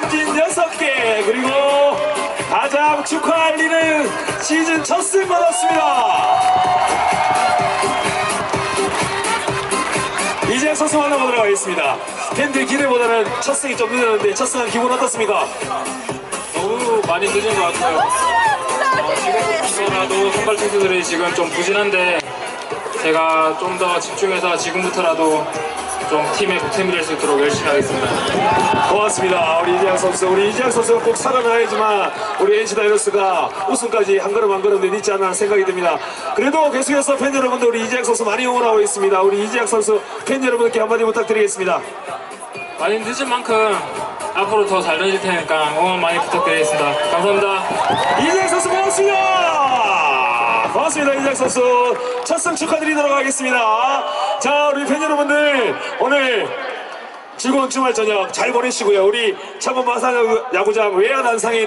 삼진 6개 그리고 가장 축하할 리는 시즌 첫 승 받았습니다. 이제 소수 만나보도록 하겠습니다. 팬들 기대보다는 첫 승이 좀 늦었는데 첫 승은 기분 어떻습니까? 너무 많이 늦은 것 같아요. 어, 지금부터라도 선발 투수들이 지금 좀 부진한데 제가 좀 더 집중해서 지금부터라도 좀 팀의 보탬이 될 수 있도록 열심히 하겠습니다. 고맙습니다. 우리 이재학 선수. 우리 이재학 선수가 꼭 하지만 우리 NC 다이노스가 우승까지 한 걸음 한 걸음 내딛지 않나 생각이 듭니다. 그래도 계속해서 팬 여러분들 우리 이재학 선수 많이 응원하고 있습니다. 우리 이재학 선수 팬 여러분께 한마디 부탁드리겠습니다. 많이 늦은 만큼 앞으로 더 잘 던질 테니까 응원 많이 부탁드리겠습니다. 감사합니다. 이재학 선수 고맙습니다. 고맙습니다. 이재학 선수. 첫승 축하드리도록 하겠습니다. 자, 우리 팬 여러분들 오늘 즐거운 주말 저녁 잘 보내시고요. 우리 창원 마산 야구장 외야 난상에